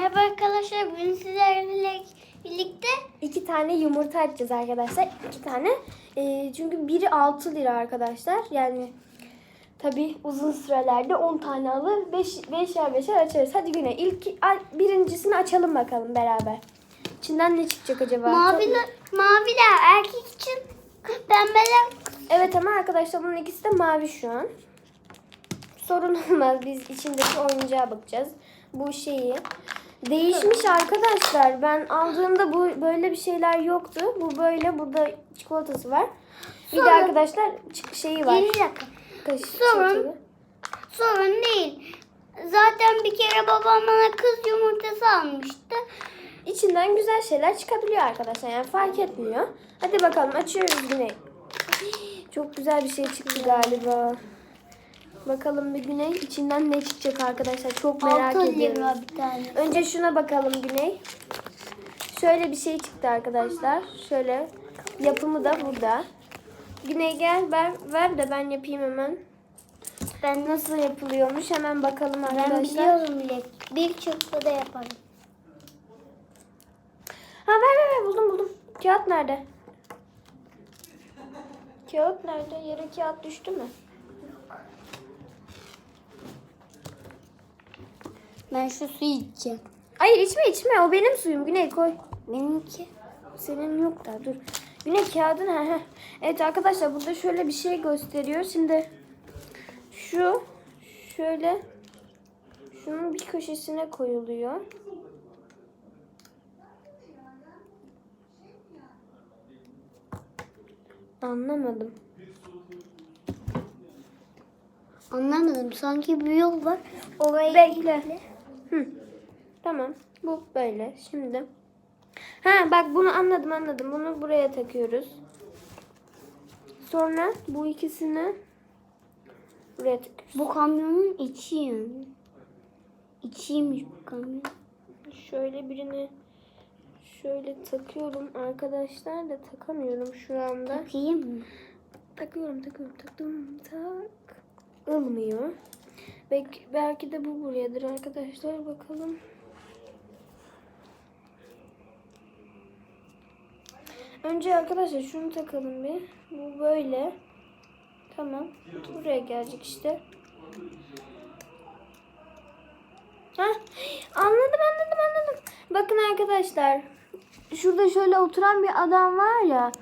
Merhaba arkadaşlar, bugün sizlerle birlikte İki tane yumurta açacağız arkadaşlar. İki tane. Ee, çünkü biri 6 lira arkadaşlar. Yani tabi uzun sürelerde 10 tane alır. 5 beşer beşer açarız. Hadi güne ilk birincisini açalım bakalım beraber. İçinden ne çıkacak acaba? maviler, maviler erkek için, pembeler Evet ama arkadaşlar bunun ikisi de mavi şu an. Sorun olmaz. Biz içindeki oyuncağa bakacağız. Bu şeyi. Değişmiş arkadaşlar. Ben aldığımda bu böyle bir şeyler yoktu. Bu böyle. Burada çikolatası var. Bir de Sonra- arkadaşlar çık şeyi var. Bir dakika. Sorun. çatalı. Sorun değil. Zaten bir kere babam bana kız yumurtası almıştı. İçinden güzel şeyler çıkabiliyor arkadaşlar. Yani fark etmiyor. Hadi bakalım açıyoruz Güney. Çok güzel bir şey çıktı galiba. Bakalım bir Güney içinden ne çıkacak arkadaşlar. Çok merak 6 ediyorum. lira bir tane. Önce şuna bakalım Güney. Şöyle bir şey çıktı arkadaşlar. Şöyle yapımı da burada. Güney gel ver, ver de ben yapayım hemen. Ben nasıl yapılıyormuş hemen bakalım Ben arkadaşlar. biliyorum bile. Bir çırpıda yaparım. Ha ver ver ver buldum buldum. Kağıt nerede? Kağıt nerede? Yere kağıt düştü mü? Ben şu suyu içeceğim. Hayır içme içme o benim suyum Güney koy. Benimki. Senin yok da dur. Güney kağıdın ha. Evet arkadaşlar burada şöyle bir şey gösteriyor. Şimdi şu şöyle şunun bir köşesine koyuluyor. Anlamadım. Anlamadım. Sanki bir yol var. Oraya Bekle. Hı. Tamam. Bu böyle. Şimdi. Ha bak bunu anladım anladım. Bunu buraya takıyoruz. Sonra bu ikisini buraya takıyoruz. Bu kamyonun içi. İçiymiş bu kamyon. Şöyle birini şöyle takıyorum arkadaşlar da takamıyorum şu anda. Takayım mı? Takıyorum takıyorum taktım tak. Ilmıyor. Belki, belki de bu buradadır arkadaşlar bakalım. Önce arkadaşlar şunu takalım bir. Bu böyle. Tamam. Buraya gelecek işte. Hah, anladım anladım anladım. Bakın arkadaşlar. Şurada şöyle oturan bir adam var ya.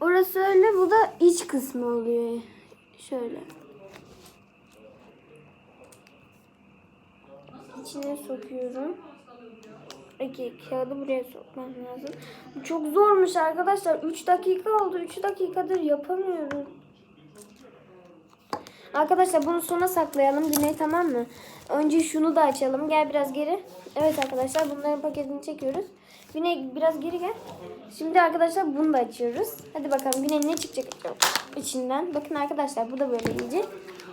Orası öyle bu da iç kısmı oluyor. Şöyle. İçine sokuyorum. Peki kağıdı buraya sokmam lazım. Bu çok zormuş arkadaşlar. 3 dakika oldu. 3 dakikadır yapamıyorum. Arkadaşlar bunu sona saklayalım. Güney tamam mı? Önce şunu da açalım. Gel biraz geri. Evet arkadaşlar bunların paketini çekiyoruz. Güney biraz geri gel. Şimdi arkadaşlar bunu da açıyoruz. Hadi bakalım Güney ne çıkacak içinden. Bakın arkadaşlar bu da böyle iyice.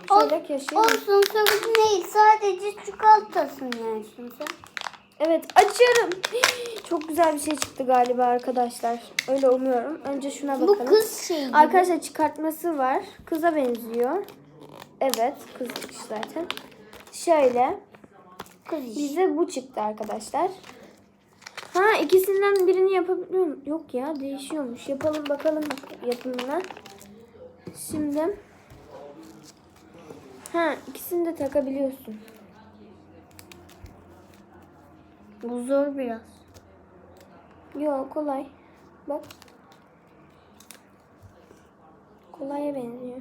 Şöyle köşeye. Olsun sorun değil. Sadece çikolatasını yersin sen. Evet açıyorum. Çok güzel bir şey çıktı galiba arkadaşlar. Öyle umuyorum. Önce şuna bakalım. Bu kız şeyi gibi. Arkadaşlar çıkartması var. Kıza benziyor. Evet kızmış zaten. Şöyle. Kız. Bize bu çıktı arkadaşlar. Ha ikisinden birini yapabiliyor muyum? Yok ya değişiyormuş. Yapalım bakalım yapımına. Şimdi. Ha ikisini de takabiliyorsun. Bu zor biraz. Yok kolay. Bak. Kolaya benziyor.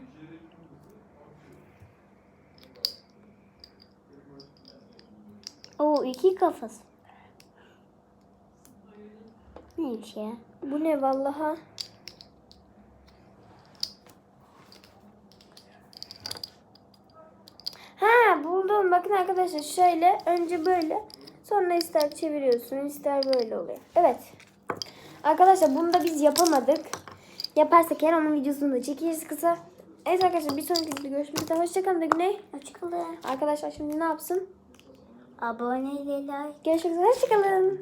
Oo iki kafası. Ya? Bu ne vallaha? Ha buldum. Bakın arkadaşlar şöyle önce böyle sonra ister çeviriyorsun ister böyle oluyor. Evet. Arkadaşlar bunu da biz yapamadık. Yaparsak eğer onun videosunu da çekeriz kısa. Evet arkadaşlar bir sonraki videoda görüşmek üzere. Hoşçakalın da Güney. Hoşçakalın. Arkadaşlar şimdi ne yapsın? Abone ve like. Görüşmek üzere. Hoşçakalın.